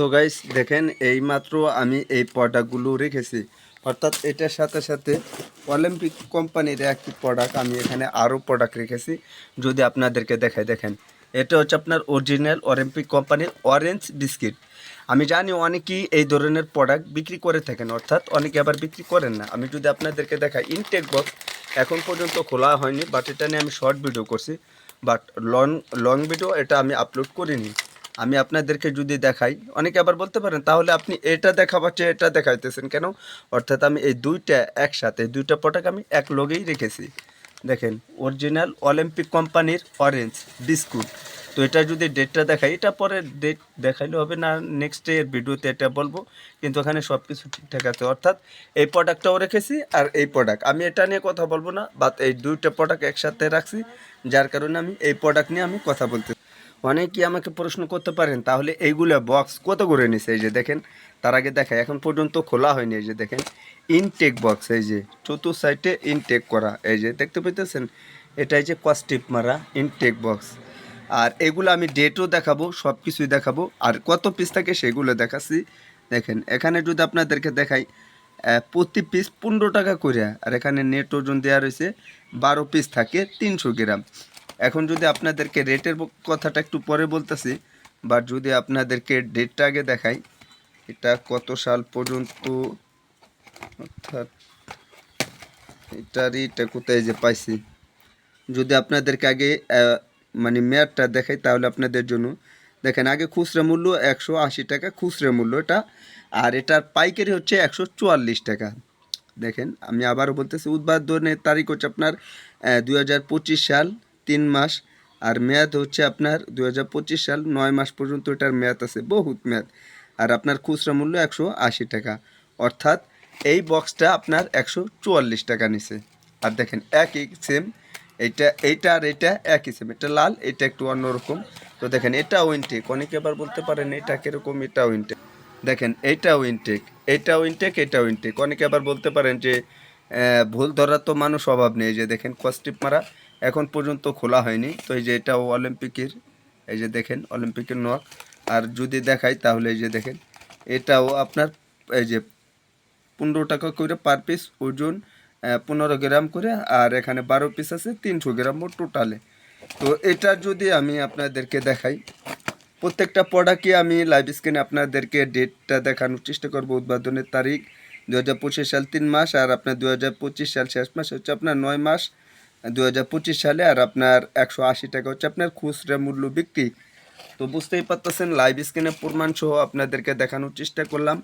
So guys দেখেন, এইমাত্র আমি এই প্রোডাক্টগুলো রেখেছি। অর্থাৎ এটার সাথে সাথে অলিম্পিক কোম্পানির একটি প্রোডাক্ট আমি এখানে আরও প্রোডাক্ট রেখেছি। যদি আপনাদেরকে দেখাই, দেখেন, এটা হচ্ছে আপনার অরিজিনাল অলিম্পিক কোম্পানির অরেঞ্জ বিস্কিট আমি জানি অনেকেই এই ধরনের প্রোডাক্ট বিক্রি করে থাকেন, অর্থাৎ অনেকে আবার বিক্রি করেন না। আমি যদি আপনাদেরকে দেখাই ইনটেক বক্স এখন পর্যন্ত খোলা হয়নি বাট এটা নিয়ে আমি শর্ট ভিডিও করছি। বাট লং লং ভিডিও এটা আমি আপলোড করিনি। আমি আপনাদেরকে যদি দেখাই, অনেকে আবার বলতে পারেন, তাহলে আপনি এটা দেখাবাচ্ছে এটা দেখাইতেছেন কেন? অর্থাৎ আমি এই দুইটা একসাথে দুইটা প্রোডাক্ট আমি এক লগেই রেখেছি। দেখেন, অরিজিনাল অলিম্পিক কোম্পানির অরেঞ্জ বিস্কুট। তো এটা যদি ডেটটা দেখাই, এটা পরে ডেট দেখাইলে হবে না, নেক্সট ডে এর ভিডিওতে এটা বলব, কিন্তু ওখানে সব কিছু ঠিকঠাক আছে। অর্থাৎ এই প্রোডাক্টটাও রেখেছি আর এই প্রোডাক্ট আমি এটা নিয়ে কথা বলব না, বাট এই দুইটা প্রোডাক্ট একসাথে রাখছি, যার কারণে আমি এই প্রোডাক্ট নিয়ে আমি কথা বলতে অনেকেই আমাকে প্রশ্ন করতে পারেন, তাহলে এইগুলো বক্স কত করে নিছে? এই যে দেখেন, তার আগে দেখায় এখন পর্যন্ত খোলা হয়নি, এই যে দেখেন ইনটেক বক্স এই যে চতুর্থ সাইডে ইনটেক করা, এই যে দেখতে পেতেছেন এটা যে কস্টিপ মারা ইনটেক বক্স আর এগুলো আমি ডেটও দেখাবো সব কিছুই দেখাবো, আর কত পিস থাকে সেগুলো দেখাচ্ছি। দেখেন, এখানে যদি আপনাদেরকে দেখাই প্রতি পিস পনেরো টাকা করে আর এখানে নেট ওজন দেওয়া রয়েছে বারো পিস থাকে তিনশো গ্রাম। এখন যদি আপনাদেরকে রেটের কথাটা একটু পরে বলতেছি বা যদি আপনাদেরকে ডেটটা আগে দেখাই, এটা কত সাল পর্যন্ত, অর্থাৎ এটারই এটা কোথায় যে পাইছি? যদি আপনাদেরকে আগে মানে মেয়াদটা দেখাই তাহলে আপনাদের জন্য, দেখেন আগে খুচরা মূল্য একশো আশি টাকা, খুচরা মূল্য এটা, আর এটার পাইকারি হচ্ছে একশো চুয়াল্লিশ টাকা। দেখেন, আমি আবারও বলতেছি উদ্বোধনের তারিখ হচ্ছে আপনার দুই হাজার পঁচিশ সাল তিন মাস, আর মেয়াদ হচ্ছে আপনার দু হাজার পঁচিশ সাল, নয় মাস পর্যন্ত এটার মেয়াদ আছে, বহুত মেয়াদ। আর আপনার খুচরা মূল্য একশো আশি টাকা। অর্থাৎ এই বক্সটা আপনার একশো চুয়াল্লিশ টাকা নিছে। আর দেখেন, একই সেম এইটা এইটা আর এটা একই সেম এটা লাল এটা একটু অন্যরকম। তো দেখেন, এটাও ইনটেক অনেকে আবার বলতে পারেন, এটা কীরকম, এটাও ইনটেক দেখেন এইটাও ইনটেক এইটাও ইনটেক এটাও ইনটেক অনেকে আবার বলতে পারেন যে ভুল ধরার তো মানুষ অভাব নেই যে দেখেন কস্টিপ মারা এখন পর্যন্ত খোলা হয়নি। তো এই যে এটাও অলিম্পিকের, এই যে দেখেন, অলিম্পিকের নোয়াক আর যদি দেখাই তাহলে এই যে দেখেন, এটাও আপনার, এই যে পনেরো টাকা করে পার পিস ওজন পনেরো গ্রাম করে, আর এখানে বারো পিস আছে, তিনশো গ্রাম টোটালে তো এটা যদি আমি আপনাদেরকে দেখাই, প্রত্যেকটা প্রোডাক্টই আমি লাইভ স্ক্রিনে আপনাদেরকে ডেটটা দেখানোর চেষ্টা করব, উদ্বোধনের তারিখ দু হাজার পঁচিশ সাল তিন মাস, আর আপনার দু হাজার পঁচিশ সাল শেষ মাস হচ্ছে আপনার নয় মাস। দু হাজার পঁচিশ সালে আর আপনার একশো আশি টাকা হচ্ছে আপনার খুচরা মূল্য বিক্রি। তো বুঝতেই পারতেছেন লাইভ স্ক্রিনে প্রমাণ সহ আপনাদেরকে দেখানোর চেষ্টা করলাম।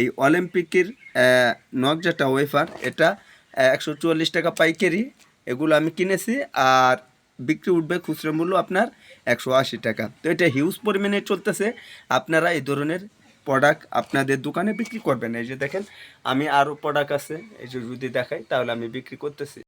এই অলিম্পিকের নখ যেটা ওয়েফার এটা একশো চুয়াল্লিশ টাকা পাইকারি, এগুলো আমি কিনেছি আর বিক্রি উঠবে খুচরা মূল্য আপনার একশো আশি টাকা। তো এটা হিউজ পরিমাণে চলতেছে। আপনারা এই ধরনের প্রোডাক্ট আপনাদের দোকানে বিক্রি করবেন। এই যে দেখেন, আমি আরও প্রোডাক্ট আছে, এই যে যদি দেখাই, তাহলে আমি বিক্রি করতেছি।